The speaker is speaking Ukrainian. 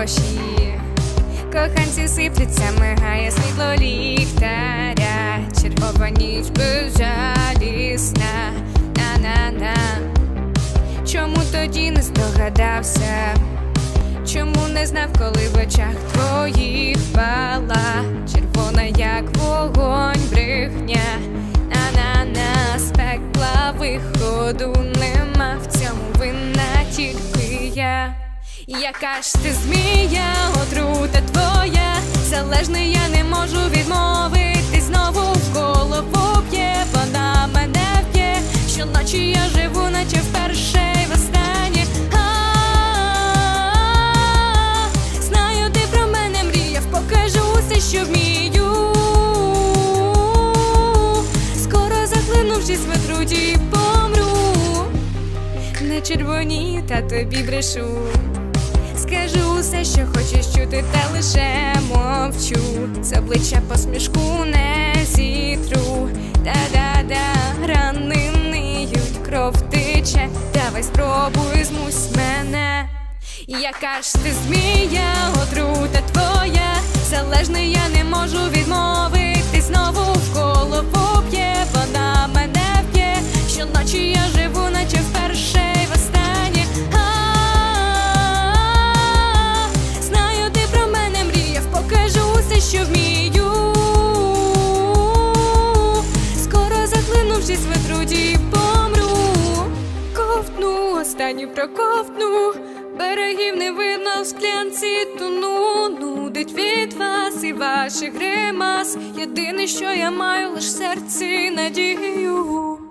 гроші. Коханці сипляться, мигає світло ліхтаря, чергова ніч безжалісна, на-на-на. Чому тоді не здогадався? Чому не знав, коли в очах твоїх пала червона, як вогонь, брехня, на-на-на, з пекла виходу нема Яка ж ти змія, отрута твоя, залежний я не можу відмовити знову в голову б'є, вона мене в'є, щоночі я живу, наче вперше й востаннє. Знаю, ти про мене мріяв, покажу все, що вмію. Скоро захлинувшись в отруті помру. Не червоні, та тобі брешу. Скажу все, що хочеш чути, та лише мовчу. З обличчя посмішку не зітру. Та-да-да, рани ниють, кров тече. Давай спробуй змусь мене. Яка ж ти змія, отрута твоя, залежний я не можу відмовити знову в голову б'є, вона мене б'є, щоночі я живу, захлинувшись в отруті помру. Ковтну, останню проковтну. Берегів не видно в склянці тону. Нудить від вас і ваших гримас. Єдине, що я маю, лиш серце надію.